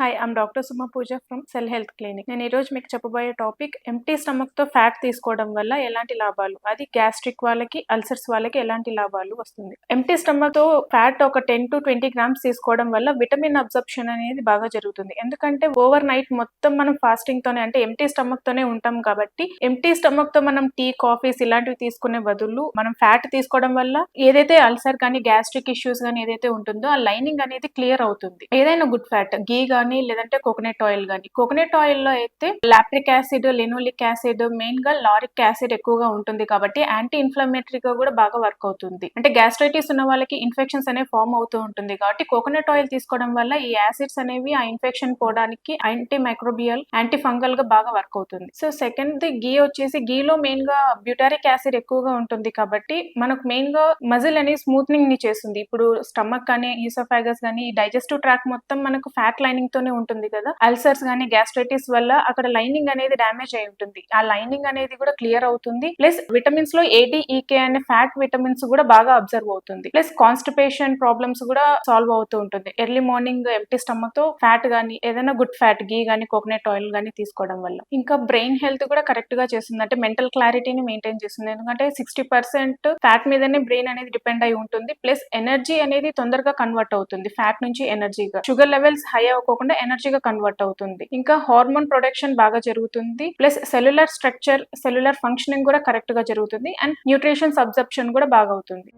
Hi I'm doctor Suma Pooja from cell health clinic నేను ఈ రోజు మీకు చెప్పబోయే టాపిక్ ఎంటీ స్టమక్తో ఫ్యాట్ తీసుకోవడం వల్ల ఎలాంటి లాభాలు? అది గ్యాస్ట్రిక్ వాళ్ళకి అల్సర్స్ వాళ్ళకి ఎలాంటి లాభాలు వస్తుంది? ఎంటీ స్టమక్తో ఫ్యాట్ ఒక టెన్ టు ట్వంటీ గ్రామ్స్ తీసుకోవడం వల్ల విటమిన్ అబ్జర్ప్షన్ అనేది బాగా జరుగుతుంది. ఎందుకంటే ఓవర్ నైట్ మొత్తం మనం ఫాస్టింగ్ తోనే అంటే ఎంటీ స్టమక్ తోనే ఉంటాం కాబట్టి ఎంటీ స్టమక్తో మనం టీ కాఫీస్ ఇలాంటివి తీసుకునే బదులు మనం ఫ్యాట్ తీసుకోవడం వల్ల ఏదైతే అల్సర్ కానీ గ్యాస్ట్రిక్ ఇష్యూస్ కానీ ఏదైతే ఉంటుందో ఆ లైనింగ్ అనేది క్లియర్ అవుతుంది. ఏదైనా గుడ్ ఫ్యాట్ గీ కానీ లేదంటే కోకోనట్ ఆయిల్ కానీ. కోకోనట్ ఆయిల్లో అయితే లాప్రిక్ యాసిడ్ లినోలిక్ యాసిడ్ మెయిన్గా లారిక్ యాసిడ్ ఎక్కువగా ఉంటుంది కాబట్టి యాంటీ ఇన్ఫ్లమేటరీగా కూడా బాగా వర్క్ అవుతుంది. అంటే గ్యాస్ట్రైటిస్ ఉన్న వాళ్ళకి ఇన్ఫెక్షన్స్ అనేవి ఫామ్ అవుతూ ఉంటుంది కాబట్టి కోకోనట్ ఆయిల్ తీసుకోవడం వల్ల ఈ యాసిడ్స్ అనేవి ఆ ఇన్ఫెక్షన్ పోవడానికి యాంటీ మైక్రోబియల్ యాంటీ ఫంగల్గా బాగా వర్క్ అవుతుంది. సో సెకండ్ గీ వచ్చేసి గీలో మెయిన్గా బ్యూటారిక్ యాసిడ్ ఎక్కువగా ఉంటుంది కాబట్టి మనకు మెయిన్గా మజిల్ అనేది స్మూత్నింగ్ని చేస్తుంది. ఇప్పుడు స్టమక్ కానీ ఈసోఫాగస్ కానీ ఈ డైజెస్టివ్ ట్రాక్ మొత్తం మనకు ఫ్యాట్ లైనింగ్తో తోనే ఉంటుంది కదా. అల్సర్స్ కానీ గ్యాస్ట్రైటిస్ వల్ల అక్కడ లైనింగ్ అనేది డ్యామేజ్ అయి ఉంటుంది. ఆ లైనింగ్ అనేది కూడా క్లియర్ అవుతుంది. Plus విటమిన్స్లో A D E K e, అనే ఫ్యాట్ విటమిన్స్ కూడా బాగా అబ్జర్వ్ అవుతుంది. ప్లస్ కాన్స్టిపేషన్ ప్రాబ్లమ్స్ కూడా సాల్వ్ అవుతూ ఉంటుంది. ఎర్లీ మార్నింగ్ ఎంటీ స్టమక్తో ఫ్యాట్ గానీ ఏదైనా గుడ్ ఫ్యాట్ గీ గానీ కోకోనట్ ఆయిల్ గానీ తీసుకోవడం వల్ల. ఇంకా బ్రెయిన్ హెల్త్ కూడా కరెక్ట్గా చేస్తుంది. అంటే మెంటల్ క్లారిటీని మెయింటైన్ చేస్తుంది. ఎందుకంటే సిక్స్టీ పర్సెంట్ ఫ్యాట్ మీదనే బ్రెయిన్ అనేది డిపెండ్ అయి ఉంటుంది. ప్లస్ ఎనర్జీ అనేది తొందరగా కన్వర్ట్ అవుతుంది. ఫ్యాట్ నుంచి ఎనర్జీగా షుగర్ లెవెల్స్ హై అవ్వకుండా ఎనర్జీగా కన్వర్ట్ అవుతుంది. ఇంకా హార్మోన్ ప్రొడక్షన్ బాగా జరుగుతుంది. Plus cellular structure cellular functioning కూడా కరెక్ట్గా జరుగుతుంది. అండ్ న్యూట్రిషన్ సబ్సెప్షన్ కూడా బాగా అవుతుంది.